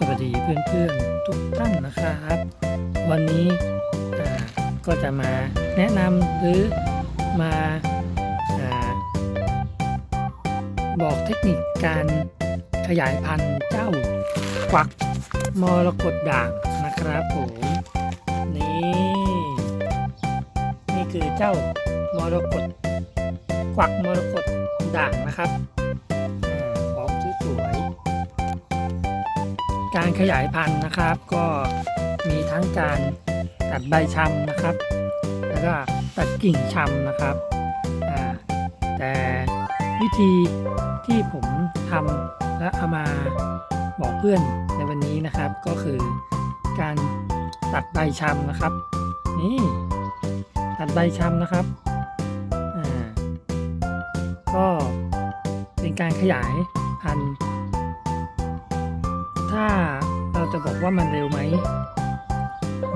สวัสดีเพื่อนๆทุกท่านนะครับ วันนี้ก็จะมาแนะนำหรือมาอาบอกเทคนิคการขยายพันธุ์เจ้ากวักมรกตด่างนะครับผมนี่นี่คือเจ้ามรกตกวักมรกตด่างนะครับ การขยายพันธุ์นะครับ ก็มีทั้งการตัดใบชำนะครับ แล้วก็ตัดกิ่งชำนะครับแต่วิธีที่ผมทำและเอามาบอกเพื่อนในวันนี้นะครับ ก็คือการตัดใบชำนะครับ นี่ตัดใบชำนะครับก็เป็นการขยายพันธุ์ ถ้าเราจะบอกว่ามันเร็วไหม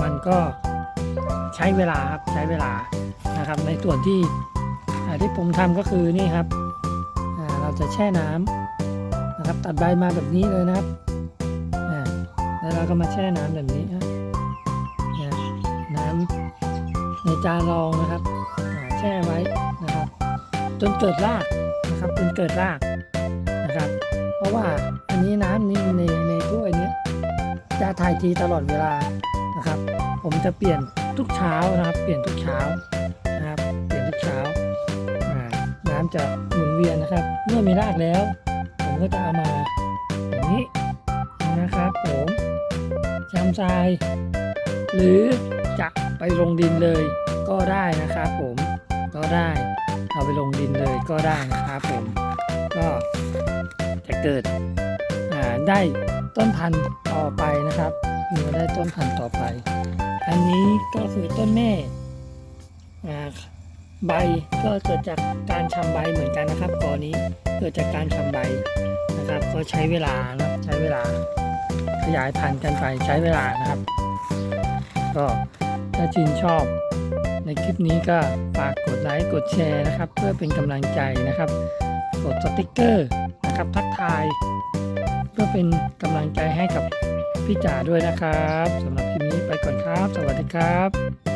มันก็ใช้เวลาครับใช้เวลานะครับ ในส่วนที่ที่ผมทำก็คือนี่ครับเราจะแช่น้ำนะครับ ตัดใบมาแบบนี้เลยนะครับแล้วเราก็มาแช่น้ำแบบนี้ฮะนี่ยน้ำในจานรองนะครับแช่ไว้นะครับ จนเกิดรากนะครับจนเกิดรากนะครับ เพราะว่า จะถ่ายทีตลอดเวลานะครับ ผมจะเปลี่ยนทุกเช้านะครับ เปลี่ยนทุกเช้านะครับ เปลี่ยนทุกเช้า น้ำจะหมุนเวียนนะครับ เมื่อมีรากแล้ว ผมก็จะเอามาอย่างนี้นะครับ ผมชามทราย หรือจะไปลงดินเลยก็ได้นะครับผมก็ได้ เอาไปลงดินเลยก็ได้นะครับผมก็จะเกิดได้ ต้นพันธุ์ต่อไปนะครับมีมาได้ต้นพันธุ์ต่อไป อันนี้ก็คือต้นแม่ใบก็เกิดจากการชำใบเหมือนกันนะครับกอนี้เกิดจากการชำใบนะครับ ก็ใช้เวลานะใช้เวลา ขยายพันธุ์กันไปใช้เวลานะครับ ก็ถ้าชื่นชอบในคลิปนี้ก็ฝากกดไลค์กดแชร์นะครับ เพื่อเป็นกำลังใจนะครับ กดสติกเกอร์นะครับทักทาย เพื่อเป็นกำลังใจให้กับพี่จ๋าด้วยนะครับสำหรับคลิปนี้ไปก่อนครับ สวัสดีครับ